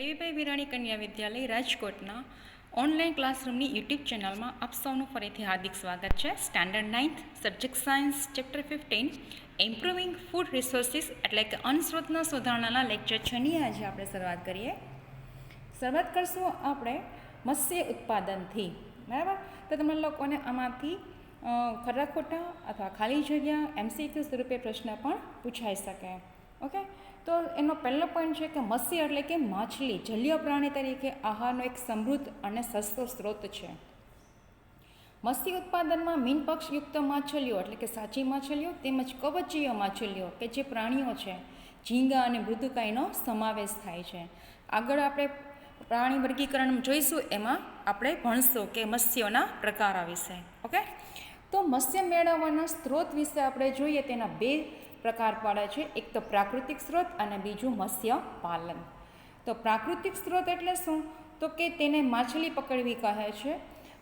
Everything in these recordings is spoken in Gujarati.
દેવીભાઈ વિરાણી કન્યા વિદ્યાલય રાજકોટના ઓનલાઈન ક્લાસરૂમની યુટ્યુબ ચેનલમાં આપ સૌનું ફરીથી હાર્દિક સ્વાગત છે. Standard ninth, subject science, chapter fifteen improving food resources એટલે કે અન્નસ્રોતના સુધારણાના લેક્ચર છની આજે આપણે શરૂઆત કરીએ. શરૂઆત કરશું આપણે મત્સ્ય ઉત્પાદનથી, બરાબર? તો તમે લોકોને આમાંથી ખરા અથવા ખાલી જગ્યા એમસીક્યુ સ્વરૂપે પ્રશ્ન પણ પૂછાઈ શકે. ઓકે? તો એનો પહેલો પોઈન્ટ છે કે મત્સ્ય એટલે કે માછલી, જલીય પ્રાણી તરીકે આહારનો એક સમૃદ્ધ અને સસ્તો સ્ત્રોત છે. મત્સ્ય ઉત્પાદનમાં મીનપક્ષયુક્ત માછલીઓ એટલે કે સાચી માછલીઓ તેમજ કવચીય માછલીઓ કે જે પ્રાણીઓ છે, ઝીંગા અને મૃદુકાઈનો સમાવેશ થાય છે. આગળ આપણે પ્રાણી વર્ગીકરણ જોઈશું, એમાં આપણે ભણશું કે મત્સ્યોના પ્રકારો વિશે. ઓકે? તો મત્સ્ય મેળવવાના સ્ત્રોત વિશે આપણે જોઈએ તેના બે પ્રકાર પડે છે. એક તો પ્રાકૃતિક સ્ત્રોત અને બીજું મત્સ્ય પાલન. તો પ્રાકૃતિક સ્ત્રોત એટલે શું? તો કે તેને માછલી પકડવી કહે છે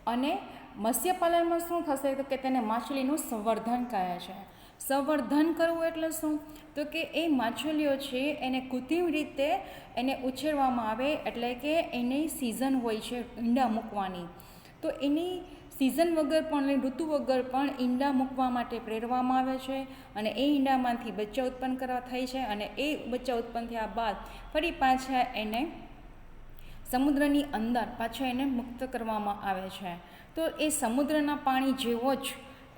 અને મત્સ્યપાલનમાં શું થશે? તો કે તેને માછલીનું સંવર્ધન કહે છે. સંવર્ધન કરવું એટલે શું? તો કે એ માછલીઓ છે એને કૃત્રિમ રીતે એને ઉછેરવામાં આવે એટલે કે એની સિઝન હોય છે ઈંડા મૂકવાની. તો એની સિઝન વગર પણ અને ઋતુ વગર પણ ઈંડા મૂકવા માટે પ્રેરવામાં આવે છે અને એ ઈંડામાંથી બચ્ચા ઉત્પન્ન કરવા થાય છે અને એ બચ્ચા ઉત્પન્ન થયા બાદ ફરી પાછા એને સમુદ્રની અંદર પાછા એને મુક્ત કરવામાં આવે છે. તો એ સમુદ્રના પાણી જેવો જ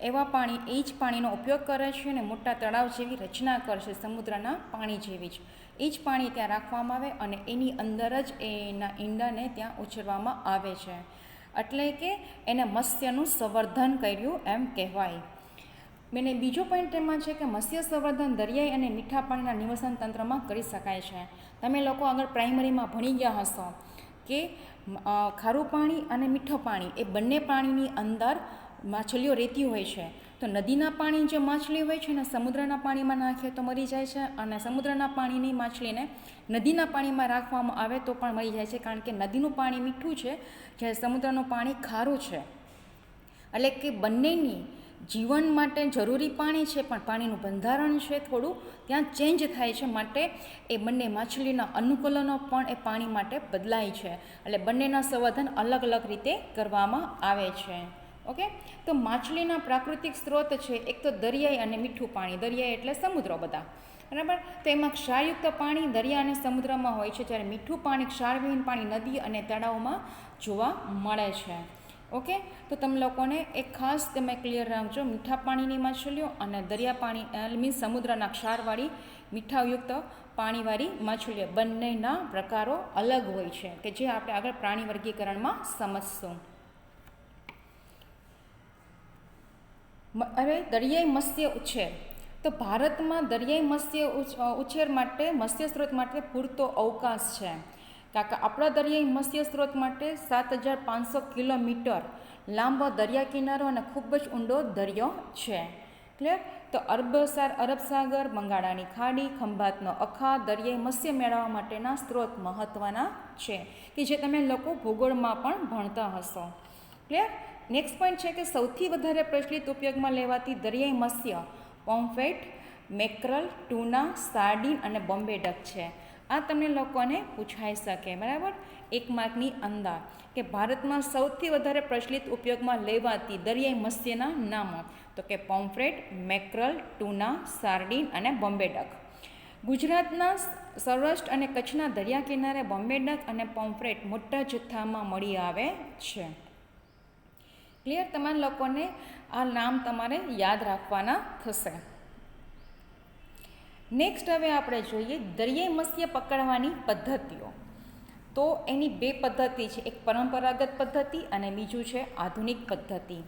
એવા પાણી, એ જ પાણીનો ઉપયોગ કરે છે અને મોટા તળાવ જેવી રચના કરશે સમુદ્રના પાણી જેવી જ. એ જ પાણી ત્યાં રાખવામાં આવે અને એની અંદર જ એના ઈંડાને ત્યાં ઉછેરવામાં આવે છે. એટલે કે એને મત્સ્યનું સંવર્ધન કર્યું એમ કહેવાય. મેને બીજો પોઈન્ટ એમાં છે કે મત્સ્ય સંવર્ધન દરિયાઈ અને મીઠા પાણીના નિવસન તંત્રમાં કરી શકાય છે. તમે લોકો આગળ પ્રાઇમરીમાં ભણી ગયા હશો કે ખારું પાણી અને મીઠું પાણી એ બંને પાણીની અંદર માછલીઓ રહેતી હોય છે. તો નદીના પાણી જે માછલી હોય છે ને, સમુદ્રના પાણીમાં નાખીએ તો મરી જાય છે અને સમુદ્રના પાણીની માછલીને નદીના પાણીમાં રાખવામાં આવે તો પણ મરી જાય છે, કારણ કે નદીનું પાણી મીઠું છે, જ્યારે સમુદ્રનું પાણી ખારું છે. એટલે કે બંનેની જીવન માટે જરૂરી પાણી છે, પણ પાણીનું બંધારણ છે થોડું, ત્યાં ચેન્જ થાય છે, માટે એ બંને માછલીના અનુકૂલનો પણ એ પાણી માટે બદલાય છે. એટલે બંનેના સંવર્ધન અલગ અલગ રીતે કરવામાં આવે છે. ઓકે? તો માછલીના પ્રાકૃતિક સ્ત્રોત છે, એક તો દરિયાઈ અને મીઠું પાણી. દરિયાઈ એટલે સમુદ્ર બધા. બરાબર? તો એમાં ક્ષારયુક્ત પાણી દરિયા અને સમુદ્રમાં હોય છે, જ્યારે મીઠું પાણી, ક્ષારવિહીન પાણી નદી અને તળાવમાં જોવા મળે છે. ઓકે? તો તમે લોકોને એક ખાસ તમે ક્લિયર રાખજો, મીઠા પાણીની માછલીઓ અને દરિયા પાણી મીન્સ સમુદ્રના ક્ષારવાળી, મીઠાયુક્ત પાણીવાળી માછલીઓ બંનેના પ્રકારો અલગ હોય છે, કે જે આપણે આગળ પ્રાણી વર્ગીકરણમાં સમજશું. હવે દરિયાઈ મત્સ્ય ઉછેર. તો ભારતમાં દરિયાઈ મત્સ્ય ઉછેર માટે મત્સ્ય સ્ત્રોત માટે પૂરતો અવકાશ છે. કારણ કે આપણા દરિયાઈ મત્સ્ય સ્ત્રોત માટે સાત હજાર પાંચસો કિલોમીટર લાંબો દરિયા કિનારો અને ખૂબ જ ઊંડો દરિયો છે. ક્લિયર તો અરબસાર અરબ સાગર, બંગાળાની ખાડી, ખંભાતનો અખા, દરિયાઈ મત્સ્ય મેળવવા માટેના સ્ત્રોત મહત્ત્વના છે, કે જે તમે લોકો ભૂગોળમાં પણ ભણતા હશો. ક્લિયર નેક્સ્ટ પોઈન્ટ છે કે સૌથી વધારે પ્રચલિત ઉપયોગમાં લેવાતી દરિયાઈ મત્સ્ય પોમ્ફેટ મેક્રલ ટુના સાર્ડિન અને બોમ્બે ડક છે. આ તમને લોકોને પૂછાઈ શકે, બરાબર? એક માર્કની અંદર કે ભારતમાં સૌથી વધારે પ્રચલિત ઉપયોગમાં લેવાતી દરિયાઈ મત્સ્યના નામો તો કે પોમ્ફ્રેટ મેક્રલ ટુના સાર્ડિન અને બોમ્બે ડક ગુજરાતના સૌરાષ્ટ્ર અને કચ્છના દરિયા કિનારે બોમ્બે ડક અને પોમ્ફ્રેટ મોટા જથ્થામાં મળી આવે છે. ક્લિયર તમારા લોકોને આ નામ તમારે યાદ રાખવાના થશે. નેક્સ્ટ હવે આપણે જોઈએ દરિયાઈ મત્સ્ય પકડવાની પદ્ધતિઓ. તો એની બે પદ્ધતિ છે. એક પરંપરાગત પદ્ધતિ અને બીજું છે આધુનિક પદ્ધતિ.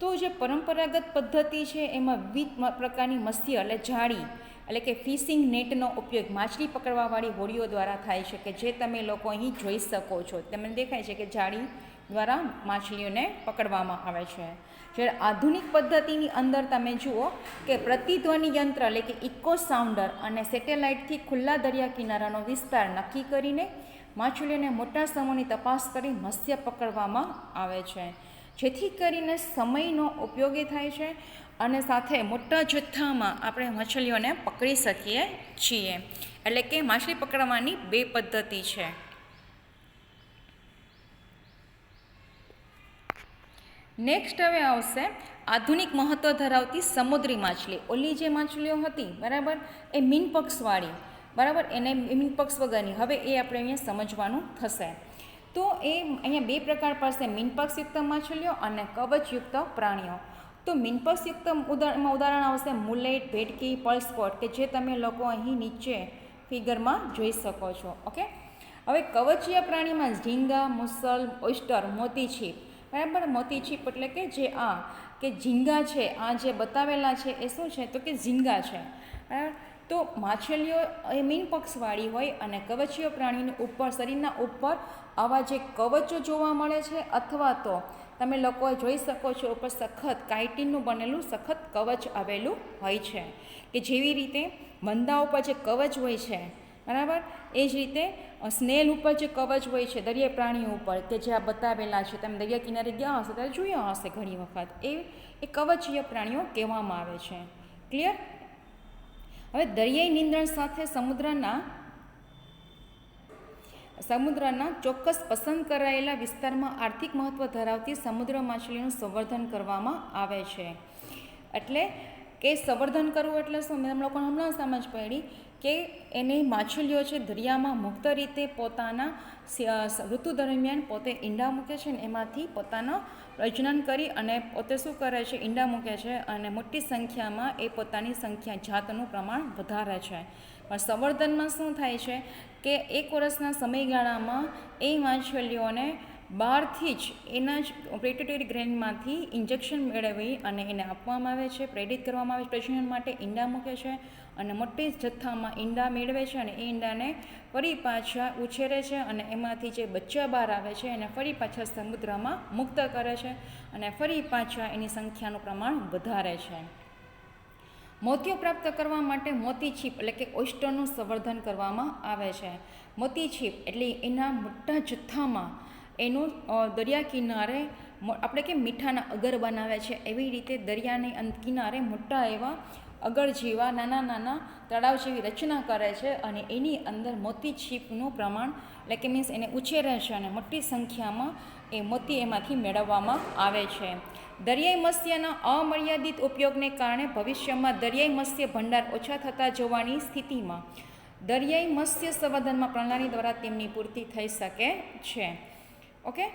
તો જે પરંપરાગત પદ્ધતિ છે એમાં વિવિધ પ્રકારની મત્સ્ય એટલે જાળી એટલે કે ફિશિંગ નેટનો ઉપયોગ માછલી પકડવાવાળી હોડીઓ દ્વારા થાય છે કે જે તમે લોકો અહીં જોઈ શકો છો. તમને દેખાય છે કે જાળી દ્વારા માછલીઓને પકડવામાં આવે છે. જ્યારે આધુનિક પદ્ધતિની અંદર તમે જુઓ કે પ્રતિધ્વનિ યંત્ર એટલે કે ઇકો સાઉન્ડર અને સેટેલાઇટથી ખુલ્લા દરિયા કિનારાનો વિસ્તાર નક્કી કરીને માછલીઓને મોટા સમૂહની તપાસ કરી મત્સ્ય પકડવામાં આવે છે. જેથી કરીને સમયનો ઉપયોગી થાય છે અને સાથે મોટા જથ્થામાં આપણે માછલીઓને પકડી શકીએ છીએ. એટલે કે માછલી પકડવાની બે પદ્ધતિ છે. નેક્સ્ટ હવે આવશે આધુનિક મહત્ત્વ ધરાવતી સમુદ્રી માછલી. ઓલી જે માછલીઓ હતી, બરાબર? એ મીનપક્ષવાળી. બરાબર? એને મીનપક્ષ વગરની. હવે એ આપણે અહીંયા સમજવાનું થશે. તો એ અહીંયા બે પ્રકાર પાસે મીનપક્ષયુક્ત માછલીઓ અને કવચયુક્ત પ્રાણીઓ. તો મીનપક્ષયુક્ત ઉદાહરણમાં ઉદાહરણ આવશે મુલેટ, ભેટકી પલ્સપોટ કે જે તમે લોકો અહીં નીચે ફિગરમાં જોઈ શકો છો. ઓકે? હવે કવચીય પ્રાણીમાં ઝીંગા, મુસલ ઓઇસ્ટર મોતી છીપ બરાબર? મોતી છીપ એટલે કે જે આ, કે ઝીંગા છે, આ જે બતાવેલા છે, એ શું છે? તો કે ઝીંગા છે. બરાબર? તો માછલીઓ એ મીન પક્ષવાળી હોય અને કવચીય પ્રાણીની ઉપર, શરીરના ઉપર આવા જે કવચો જોવા મળે છે, અથવા તો તમે લોકો જોઈ શકો છો, ઉપર સખત કાઇટીનનું બનેલું સખત કવચ આવેલું હોય છે. કે જેવી રીતે મંદા ઉપર જે કવચ હોય છે બરાબર? એ જ રીતે સ્નેલ ઉપર જે કવચ હોય છે દરિયા પ્રાણીઓ ઉપર, કે જે આ બતાવેલા છે, તમે દરિયા કિનારે ગયા હશે, ત્યારે જોયા હશે ઘણી વખત. એ એ કવચીય પ્રાણીઓ કહેવામાં આવે છે. ક્લિયર હવે દરિયાઈ નિંદણ સાથે સમુદ્રના સમુદ્રના ચોક્કસ પસંદ કરાયેલા વિસ્તારમાં આર્થિક મહત્ત્વ ધરાવતી સમુદ્ર માછલીનું સંવર્ધન કરવામાં આવે છે. એટલે કે સંવર્ધન કરવું એટલે શું? મેં લોકોને હમણાં સમજ પડી કે એની માછલીઓ છે દરિયામાં મુક્ત રીતે પોતાના ઋતુ દરમિયાન પોતે ઈંડા મૂકે છે ને એમાંથી પોતાનો પ્રજનન કરી અને પોતે શું કરે છે? ઈંડા મૂકે છે અને મોટી સંખ્યામાં એ પોતાની સંખ્યા જાતનું પ્રમાણ વધારે છે. પણ સંવર્ધનમાં શું થાય છે કે એક વર્ષના સમયગાળામાં એ માછલીઓને બહારથી જ એના જ પ્રેટેટરી ગ્રેનમાંથી ઇન્જેક્શન મેળવી અને એને આપવામાં આવે છે, પ્રેરિત કરવામાં આવે છે, પ્રજનન માટે ઈંડા મૂકે છે અને મોટી જથ્થામાં ઈંડા મેળવે છે અને એ ઈંડાને ફરી પાછા ઉછેરે છે અને એમાંથી જે બચ્ચા બહાર આવે છે એને ફરી પાછા સમુદ્રમાં મુક્ત કરે છે અને ફરી પાછા એની સંખ્યાનું પ્રમાણ વધારે છે. મોતીઓ પ્રાપ્ત કરવા માટે મોતી છીપ એટલે કે ઓસ્ટરનું સંવર્ધન કરવામાં આવે છે. મોતી છીપ એટલે એના મોટા જથ્થામાં એનું દરિયા કિનારે આપણે કે મીઠાના અગર બનાવે છે, એવી રીતે દરિયાની કિનારે મોટા એવા અગર જેવા નાના નાના તળાવ જેવી રચના કરે છે અને એની અંદર મોતી છીપનું પ્રમાણ, એટલે કે મીન્સ એને ઉછેરે છે અને મોટી સંખ્યામાં એ મોતી એમાંથી મેળવવામાં આવે છે. દરિયાઈ મત્સ્યના અમર્યાદિત ઉપયોગને કારણે ભવિષ્યમાં દરિયાઈ મત્સ્ય ભંડાર ઓછા થતા જવાની સ્થિતિમાં દરિયાઈ મત્સ્ય સંવર્ધનમાં પ્રણાલી દ્વારા તેમની પૂર્તિ થઈ શકે છે. ઓકે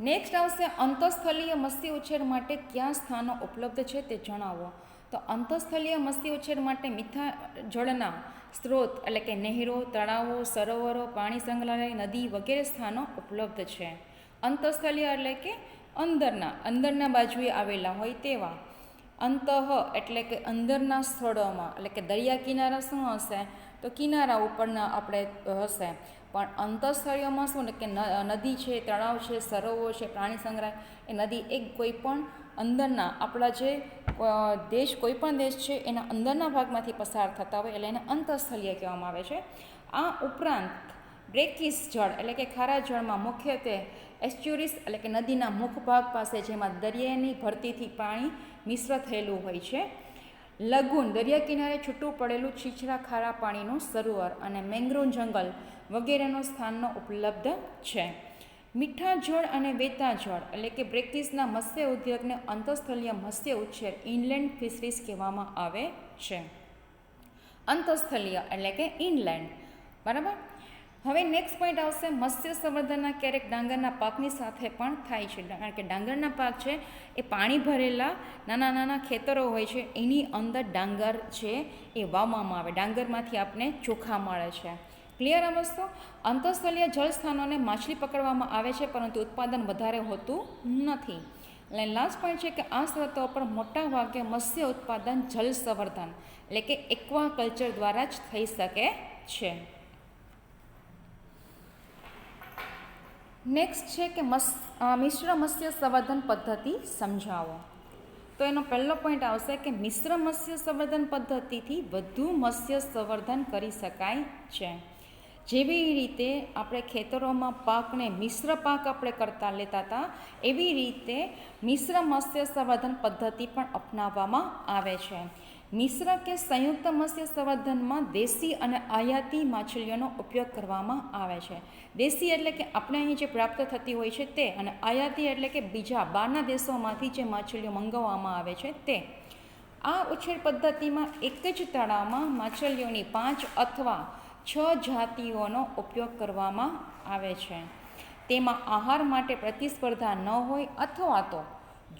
નેક્સ્ટ આવશે અંતઃસ્થલીય મસ્તી ઉછેર માટે ક્યાં સ્થાનો ઉપલબ્ધ છે તે જણાવો. તો અંતઃસ્થલીય મસ્તી ઉછેર માટે મીઠા જળના સ્ત્રોત એટલે કે નહેરો, તળાવો, સરોવરો, પાણી સંગ્રહાલય, નદી વગેરે સ્થાનો ઉપલબ્ધ છે. અંતઃસ્થલીય એટલે કે અંદરના અંદરના બાજુએ આવેલા હોય તેવા. અંતઃ એટલે કે અંદરના સ્થળોમાં, એટલે કે દરિયા કિનારા શું હશે? તો કિનારા ઉપરના આપણે હશે. પણ અંતઃસ્થળીઓમાં શું ને કે નદી છે, તળાવ છે, સરોવર છે, પ્રાણી સંગ્રહ એ નદી એક કોઈ પણ અંદરના આપણા જે દેશ કોઈ પણ દેશ છે, એના અંદરના ભાગમાંથી પસાર થતા હોય એટલે એને અંતઃસ્થલીય કહેવામાં આવે છે. આ ઉપરાંત બ્રેકિસ જળ એટલે કે ખારા જળમાં મુખ્યત્વે એસ્ચ્યુરીસ એટલે કે નદીના મુખ ભાગ પાસે જેમાં દરિયાની ભરતીથી પાણી મિશ્ર થયેલું હોય છે. લઘુન દરિયા કિનારે છૂટું પડેલું છીછરા ખારા પાણીનું સરોવર અને મેંગ્રોવ જંગલ વગેરેનો સ્થાનનો ઉપલબ્ધ છે. મીઠા જળ અને વેતા જળ એટલે કે બ્રેકિસના મત્સ્ય ઉદ્યોગને અંતસ્થલીય મત્સ્ય ઉછેર ઇનલેન્ડ ફિશરીઝ કહેવામાં આવે છે. અંતઃસ્થલીય એટલે કે ઇનલેન્ડ. બરાબર? હવે નેક્સ્ટ પોઈન્ટ આવશે મત્સ્ય સંવર્ધનના ક્યારેક ડાંગરના પાકની સાથે પણ થાય છે. કારણ કે ડાંગરના પાક છે, એ પાણી ભરેલા નાના નાના ખેતરો હોય છે, એની અંદર ડાંગર છે, એ વાવવામાં આવે. ડાંગરમાંથી આપણે ચોખા મળે છે. ક્લિયર આ વસ્તુ અંતઃસ્થલીય જળસ્થાનોને માછલી પકડવામાં આવે છે, પરંતુ ઉત્પાદન વધારે હોતું નથી. એટલે લાસ્ટ પોઈન્ટ છે કે આ સ્ત્રોતો પર મોટા ભાગે મત્સ્ય ઉત્પાદન જલ સંવર્ધન એટલે કે એક્વા કલ્ચર દ્વારા જ થઈ શકે છે. નેક્સ્ટ છે કે મસ મિશ્ર મત્સ્ય સંવર્ધન પદ્ધતિ સમજાવો. તો એનો પહેલો પોઈન્ટ આવશે કે મિશ્ર મત્સ્ય સંવર્ધન પદ્ધતિથી વધુ મત્સ્ય સંવર્ધન કરી શકાય છે. જેવી રીતે આપણે ખેતરોમાં પાકને મિશ્ર પાક આપણે કરતા લેતા હતા, એવી રીતે મિશ્ર મત્સ્ય સંવર્ધન પદ્ધતિ પણ અપનાવવામાં આવે છે. મિશ્ર કે સંયુક્ત મત્સ્ય સંવર્ધનમાં દેશી અને આયાતી માછલીઓનો ઉપયોગ કરવામાં આવે છે. દેશી એટલે કે આપણે અહીં જે પ્રાપ્ત થતી હોય છે તે અને આયાતી એટલે કે બીજા બહારના દેશોમાંથી જે માછલીઓ મંગાવવામાં આવે છે તે. આ ઉછેર પદ્ધતિમાં એક જ તળાવમાં માછલીઓની પાંચ અથવા છ જાતિઓનો ઉપયોગ કરવામાં આવે છે. તેમાં આહાર માટે પ્રતિસ્પર્ધા ન હોય અથવા તો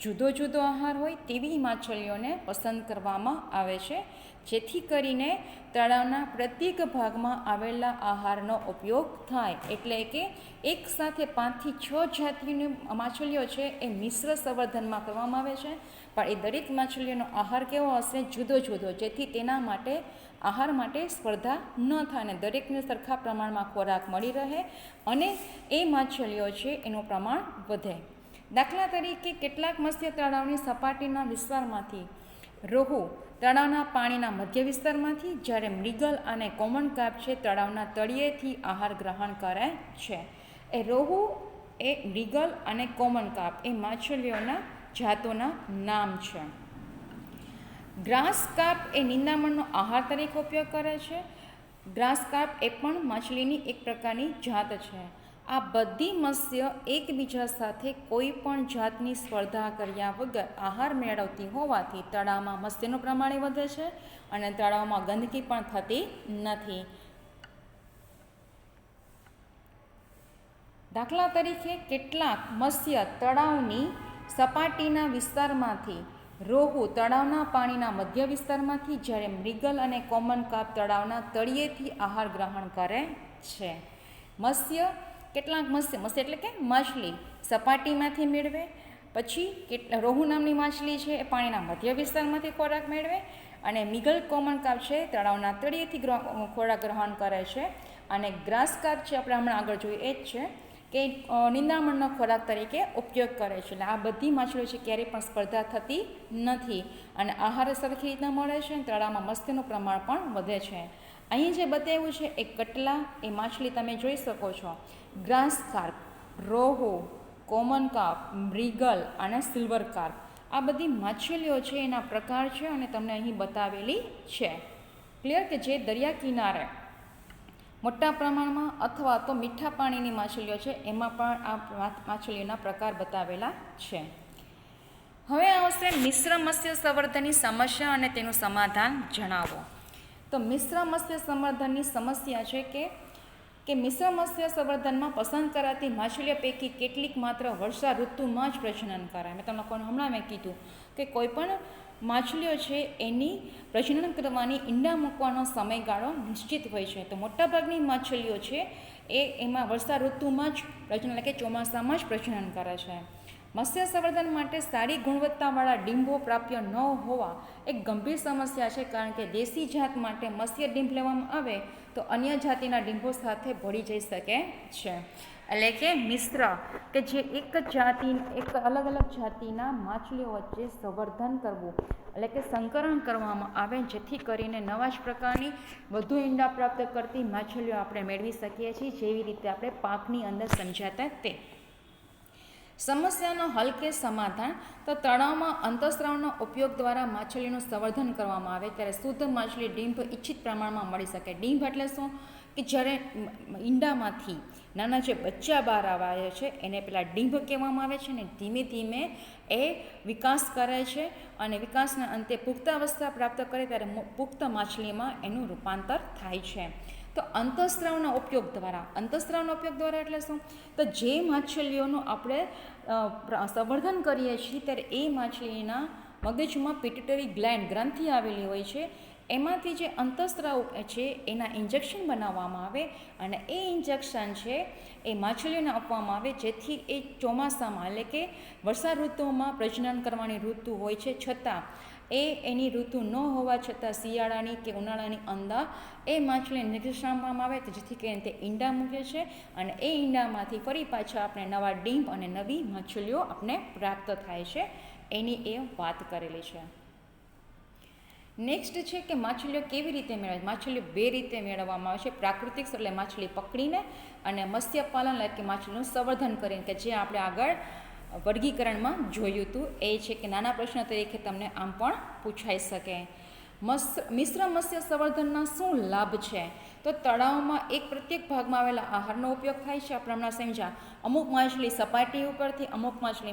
જુદો જુદો આહાર હોય તેવી માછલીઓને પસંદ કરવામાં આવે છે. જેથી કરીને તળાવના પ્રત્યેક ભાગમાં આવેલા આહારનો ઉપયોગ થાય એટલે કે એક સાથે પાંચથી છ જાતિની માછલીઓ છે એ મિશ્ર સંવર્ધનમાં કરવામાં આવે છે. પણ એ દરેક માછલીઓનો આહાર કેવો હશે? જુદો જુદો. જેથી તેના માટે, આહાર માટે સ્પર્ધા ન થાય અને દરેકને સરખા પ્રમાણમાં ખોરાક મળી રહે અને એ માછલીઓ છે એનું પ્રમાણ વધે. દાખલા તરીકે કેટલાક મત્સ્ય તળાવની સપાટીના વિસ્તારમાંથી રોહુ તળાવના પાણીના મધ્ય વિસ્તારમાંથી જ્યારે મૃગલ અને કોમન કાપ છે તળાવના તળિયેથી આહાર ગ્રહણ કરે છે. એ રોહુ, એ મૃગલ અને કોમન કાપ એ માછલીઓના જાતોના નામ છે. ગ્રાસ કાપ એ નિંદામણનો આહાર તરીકે ઉપયોગ કરે છે. ગ્રાસ કાપ એ પણ માછલીની એક પ્રકારની જાત છે. આ બધી મત્સ્ય એકબીજા સાથે કોઈ પણ જાતની સ્પર્ધા કર્યા વગર આહાર મેળવતી હોવાથી તળાવમાં મત્સ્યનું પ્રમાણ વધે છે અને તળાવમાં ગંદકી પણ થતી નથી. દાખલા તરીકે કેટલાક મત્સ્ય તળાવની સપાટીના વિસ્તારમાંથી, રોહુ તળાવના પાણીના મધ્ય વિસ્તારમાંથી જ્યારે મૃગલ અને કોમન કાપ તળાવના તળિયેથી આહાર ગ્રહણ કરે છે. મત્સ્ય કેટલાક મત્સ્ય મત્સ્ય એટલે કે માછલી. સપાટીમાંથી મેળવે, પછી કેટલા રોહુ નામની માછલી છે એ પાણીના મધ્ય વિસ્તારમાંથી ખોરાક મેળવે અને મિગલ કોમન કાપ છે તળાવના તળિયેથી ખોરાક ગ્રહણ કરે છે. અને ગ્રાસ કાપ છે આપણે હમણાં આગળ જોયું એ જ છે કે નિંદામણનો ખોરાક તરીકે ઉપયોગ કરે છે. એટલે આ બધી માછલીઓ છે ક્યારેય પણ સ્પર્ધા થતી નથી. અને આહાર સરખી રીતના મળે છે અને તળાવમાં મસ્તીનું પ્રમાણ પણ વધે છે. અહીં જે બતાવ્યું છે એ કટલા એ માછલી તમે જોઈ શકો છો. Grass carp rohu, common carp mrigal અને સિલ્વર કાર્પ આ બધી માછલીઓ છે, એના પ્રકાર છે અને તમને અહીં બતાવેલી છે. ક્લિયર કે જે દરિયા કિનારે? મોટા પ્રમાણમાં અથવા તો મીઠા પાણીની માછલીઓ છે, એમાં પણ આ માછલીઓના પ્રકાર બતાવેલા છે. હવે આવશે મિશ્ર મત્સ્ય સંવર્ધનની સમસ્યા અને તેનું સમાધાન જણાવો. તો મિશ્ર મત્સ્ય સંવર્ધનની સમસ્યા છે કે કે મિશ્ર મત્સ્ય સંવર્ધનમાં પસંદ કરાતી માછલીઓ પૈકી કેટલીક માત્ર વર્ષા ઋતુમાં જ પ્રજનન કરાય. મેં તમને લોકોને હમણાં મેં કીધું કે કોઈ પણ માછલીઓ છે, એની પ્રજનન કરવાની ઈંડા મૂકવાનો સમયગાળો નિશ્ચિત હોય છે. તો મોટાભાગની માછલીઓ છે, એ એમાં વર્ષા ઋતુમાં જ પ્રજનન, એટલે કે ચોમાસામાં જ પ્રજનન કરે છે. મત્સ્ય સંવર્ધન માટે સારી ગુણવત્તાવાળા ડીંગો પ્રાપ્ય ન હોવા એક ગંભીર સમસ્યા છે, કારણ કે દેશી જાત માટે મત્સ્ય ડીંભ લેવામાં આવે તો અન્ય જાતિના ડીંગો સાથે ભળી જઈ શકે છે. એટલે કે મિશ્ર, કે જે એક જાતિ, એક અલગ અલગ જાતિના માછલીઓ વચ્ચે સંવર્ધન કરવું, એટલે કે સંકરણ કરવામાં આવે, જેથી કરીને નવા જ પ્રકારની વધુ ઈંડા પ્રાપ્ત કરતી માછલીઓ આપણે મેળવી શકીએ છીએ, જેવી રીતે આપણે પાકની અંદર સમજાતા તે. સમસ્યાનો હલ કે સમાધાન? તો તણાવમાં અંતઃસ્રાવનો ઉપયોગ દ્વારા માછલીનું સંવર્ધન કરવામાં આવે ત્યારે શુદ્ધ માછલી ડીંભ ઇચ્છિત પ્રમાણમાં મળી શકે. ડીંભ એટલે શું? કે જ્યારે ઈંડામાંથી નાના જે બચ્ચા બહાર આવે છે એને પેલા ડીંભ કહેવામાં આવે છે ને ધીમે ધીમે એ વિકાસ કરે છે અને વિકાસના અંતે પુખ્તાવસ્થા પ્રાપ્ત કરે ત્યારે પુખ્ત માછલીમાં એનું રૂપાંતર થાય છે. તો અંતઃસ્ત્રાવના ઉપયોગ દ્વારા. અંતઃસ્ત્રાવના ઉપયોગ દ્વારા એટલે શું? તો જે માછલીઓનું આપણે સંવર્ધન કરીએ છીએ, ત્યારે એ માછલીના મગજમાં પિટ્યુટરી ગ્લેન્ડ ગ્રંથિ આવેલી હોય છે. એમાંથી જે અંતઃસ્ત્રાવ છે, એના ઇન્જેક્શન બનાવવામાં આવે અને એ ઇન્જેક્શન છે, એ માછલીઓને આપવામાં આવે. જેથી એ ચોમાસામાં, એટલે કે વર્ષા ઋતુમાં પ્રજનન કરવાની ઋતુ હોય છે. છતાં એ એની ઋતુ ન હોવા છતાં શિયાળાની કે ઉનાળાની અંદર એ માછલીને ઇન્જેક્શન આવે તો જેથી કરીને તે ઈંડા મૂકે છે અને એ ઈંડામાંથી ફરી પાછા આપણે નવા ડીમ અને નવી માછલીઓ આપણે પ્રાપ્ત થાય છે. એની એ વાત કરેલી છે. નેક્સ્ટ છે કે માછલીઓ કેવી રીતે મેળવે? માછલીઓ બે રીતે મેળવવામાં આવે છે. પ્રાકૃતિક એટલે માછલી પકડીને અને મત્સ્યપાલન એટલે કે માછલીનું સંવર્ધન કરીને કે જે આપણે આગળ વર્ગીકરણમાં જોયું હતું એ છે કે નાના પ્રશ્ન તરીકે તમને આમ પણ પૂછાઈ શકે. મિશ્ર મત્સ્ય સંવર્ધનના શું લાભ છે? તો તળાવમાં એક પ્રત્યેક ભાગમાં આવેલા આહારનો ઉપયોગ થાય છે. આપણે હમણાં સમજ્યા. અમુક માછલી સપાટી ઉપરથી, અમુક માછલી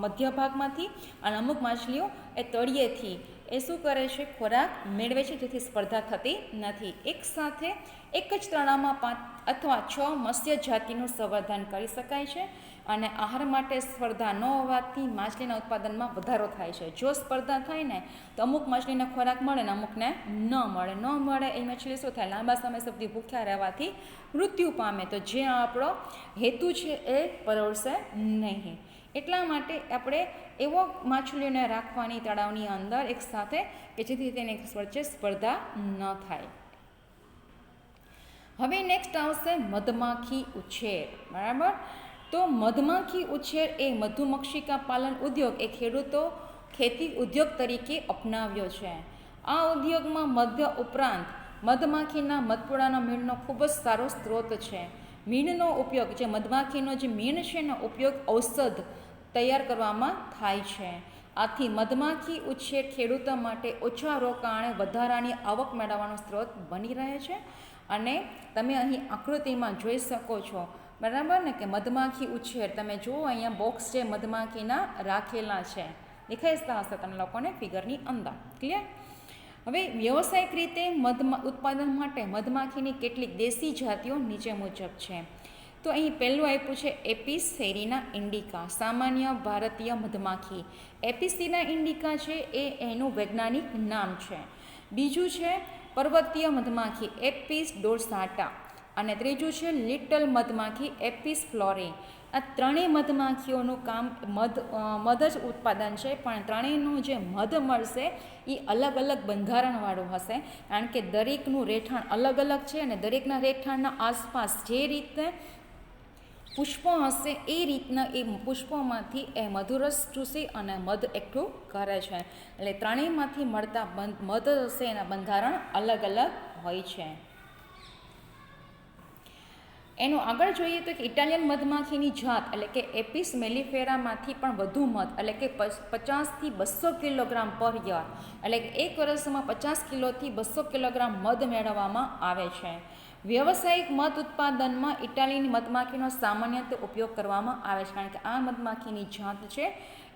મધ્ય ભાગમાંથી અને અમુક માછલીઓ એ તળિયેથી. એ શું કરે છે? ખોરાક મેળવે છે. જેથી સ્પર્ધા થતી નથી. એક સાથે એક જ તળાવમાં પાંચ અથવા છ મત્સ્ય જાતિનું સંવર્ધન કરી શકાય છે. અને આહાર માટે સ્પર્ધા ન હોવાથી માછલીના ઉત્પાદનમાં વધારો થાય છે. જો સ્પર્ધા થાય ને, તો અમુક માછલીને ખોરાક મળે ને અમુકને ન મળે. ન મળે એ માછલી શું થાય? લાંબા સમય સુધી ભૂખ્યા રહેવાથી મૃત્યુ પામે. તો જે આપણો હેતુ છે એ પરવડશે નહીં. એટલા માટે આપણે એવો માછલીઓને રાખવાની તળાવની અંદર એક સાથે કે જેથી તેની વચ્ચે સ્પર્ધા ન થાય. હવે નેક્સ્ટ આવશે મધમાખી ઉછેર. બરાબર? તો મધમાખી ઉછેર એ મધુમક્ષિકા પાલન ઉદ્યોગ એ ખેડૂતો ખેતી ઉદ્યોગ તરીકે અપનાવ્યો છે. આ ઉદ્યોગમાં મધ ઉપરાંત મધમાખીના મધપુડાના મીણનો ખૂબ જ સારો સ્ત્રોત છે. મીણનો ઉપયોગ જે મધમાખીનો જે મીણ છે એનો ઉપયોગ ઔષધ તૈયાર કરવામાં થાય છે. આથી મધમાખી ઉછેર ખેડૂતો માટે ઓછા રોકાણે વધારાની આવક મેળવવાનો સ્ત્રોત બની રહે છે. અને તમે અહીં આકૃતિમાં જોઈ શકો છો બરાબર ને? કે મધમાખી ઉછેર. તમે જુઓ, અહીંયા બોક્સ છે મધમાખીના રાખેલા છે. દેખાઈતા હશે તમે લોકોને ફિગરની અંદર. ક્લિયર હવે વ્યવસાયિક રીતે મધમા, ઉત્પાદન માટે મધમાખીની કેટલીક દેશી જાતિઓ નીચે મુજબ છે. તો અહીં પહેલું આપ્યું છે એપિસ સેરીના ઇન્ડિકા. સામાન્ય ભારતીય મધમાખી. એપિસીના ઇન્ડિકા છે એ એનું વૈજ્ઞાનિક નામ છે. બીજું છે પર્વતીય મધમાખી, એપિસ ડોરસાટા અને ત્રીજું છે, લિટલ મધમાખી એપિસ ફ્લોરી આ ત્રણેય મધમાખીઓનું કામ મધ મધ જ ઉત્પાદન છે, પણ ત્રણેયનું જે મધ મળશે એ અલગ અલગ બંધારણવાળું હશે. કારણ કે દરેકનું રહેઠાણ અલગ અલગ છે અને દરેકના રહેઠાણના આસપાસ જે રીતે પુષ્પો હશે, એ રીતના એ પુષ્પોમાંથી એ મધુરસ ચૂસી અને મધ એકઠું કરે છે. એટલે ત્રણેયમાંથી મળતા મધ હશે એના બંધારણ અલગ અલગ હોય છે. એનું આગળ જોઈએ તો ઇટાલિયન મધમાખીની જાત, એટલે કે એપિસ મેલિફેરામાંથી પણ વધુ મધ, એટલે કે પચાસથી બસો કિલોગ્રામ પર યર, એટલે કે એક વર્ષમાં પચાસ કિલોથી બસો કિલોગ્રામ મધ મેળવવામાં આવે છે. વ્યવસાયિક મધ ઉત્પાદનમાં ઇટાલીની મધમાખીનો સામાન્ય ઉપયોગ કરવામાં આવે છે, કારણ કે આ મધમાખીની જાત છે,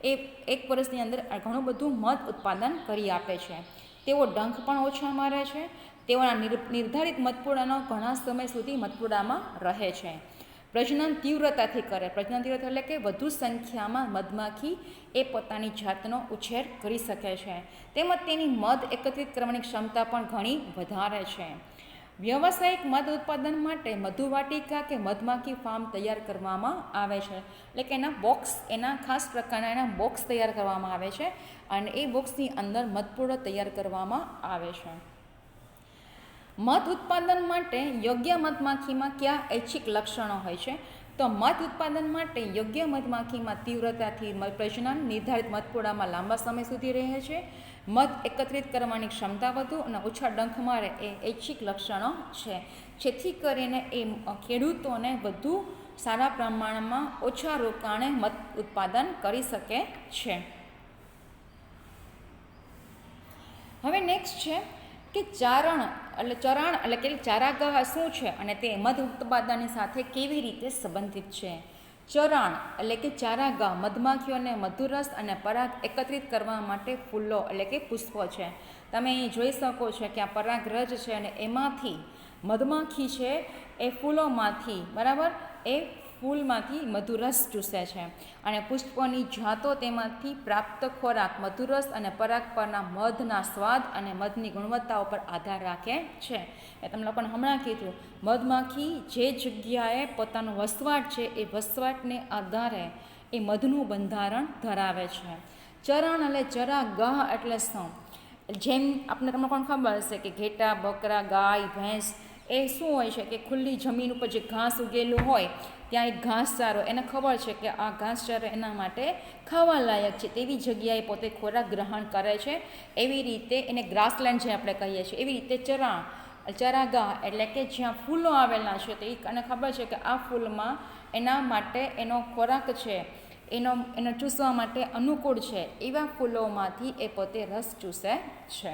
એ એક વર્ષની અંદર ઘણું બધું મધ ઉત્પાદન કરી આપે છે. તેઓ ડંખ પણ ઓછા મારે છે તેઓના નિર્ધારિત મધપુડાનો ઘણા સમય સુધી મધપુડામાં રહે છે. પ્રજનન તીવ્રતાથી કરે. પ્રજનન તીવ્રતા એટલે કે વધુ સંખ્યામાં મધમાખી એ પોતાની જાતનો ઉછેર કરી શકે છે. તેમજ તેની મધ એકત્રિત કરવાની ક્ષમતા પણ ઘણી વધારે છે. વ્યવસાયિક મધ ઉત્પાદન માટે મધુવાટિકા કે મધમાખી ફાર્મ તૈયાર કરવામાં આવે છે. એટલે કે એના બોક્સ, એના ખાસ પ્રકારના એના બોક્સ તૈયાર કરવામાં આવે છે અને એ બોક્સની અંદર મધપૂડો તૈયાર કરવામાં આવે છે. મધ ઉત્પાદન માટે યોગ્ય મધમાખીમાં કયા ઐચ્છિક લક્ષણો હોય છે? તો મધ ઉત્પાદન માટે યોગ્ય મધમાખીમાં તીવ્રતાથી પ્રજનન નિર્ધારિત મધપોડામાં લાંબા સમય સુધી રહે છે. મધ એકત્રિત કરવાની ક્ષમતા વધુ અને ઓછા ડંખ મારે એ ઐચ્છિક લક્ષણો છે. જેથી કરીને એ ખેડૂતોને વધુ સારા પ્રમાણમાં ઓછા રોકાણે મધ ઉત્પાદન કરી શકે છે. હવે નેક્સ્ટ છે કે ચારણ, એટલે ચરાણ, એટલે કે ચારાગાહ શું છે અને તે મધ ઉત્પાદનની સાથે કેવી રીતે સંબંધિત છે? ચરાણ, એટલે કે ચારાગાહ મધમાખીઓને મધુરસ અને પરાગ એકત્રિત કરવા માટે ફૂલો, એટલે કે પુષ્પો છે. તમે અહીં જોઈ શકો છો કે આ પરાગરજ છે અને એમાંથી મધમાખી છે એ ફૂલોમાંથી, બરાબર? એ ફૂલમાંથી મધુરસ ચૂસે છે અને પુષ્પોની જાતો તેમાંથી પ્રાપ્ત ખોરાક મધુરસ અને પરાગ પરના મધના સ્વાદ અને મધની ગુણવત્તા ઉપર આધાર રાખે છે. એ તમને લોકોને હમણાં કીધું મધમાખી જે જગ્યાએ પોતાનો વસવાટ છે, એ વસવાટને આધારે એ મધનું બંધારણ ધરાવે છે. ચરણ એટલે ચરા, ગાહ એટલે શું જેમ આપણે તમને કોણ ખબર હશે કે ઘેટા, બકરા, ગાય, ભેંસ એ શું હોય છે કે ખુલ્લી જમીન ઉપર જે ઘાસ ઉગેલું હોય, ત્યાં એક ઘાસચારો, એને ખબર છે કે આ ઘાસચારો એના માટે ખાવા લાયક છે. તેવી જગ્યાએ પોતે ખોરાક ગ્રહણ કરે છે. એવી રીતે એને ગ્રાસલેન્ડ જે આપણે કહીએ છીએ, એવી રીતે ચરા ચરાગાહ એટલે કે જ્યાં ફૂલો આવેલા છે તો અને ખબર છે કે આ ફૂલમાં એના માટે એનો ખોરાક છે, એનો એનો ચૂસવા માટે અનુકૂળ છે. એવા ફૂલોમાંથી એ પોતે રસ ચૂસે છે.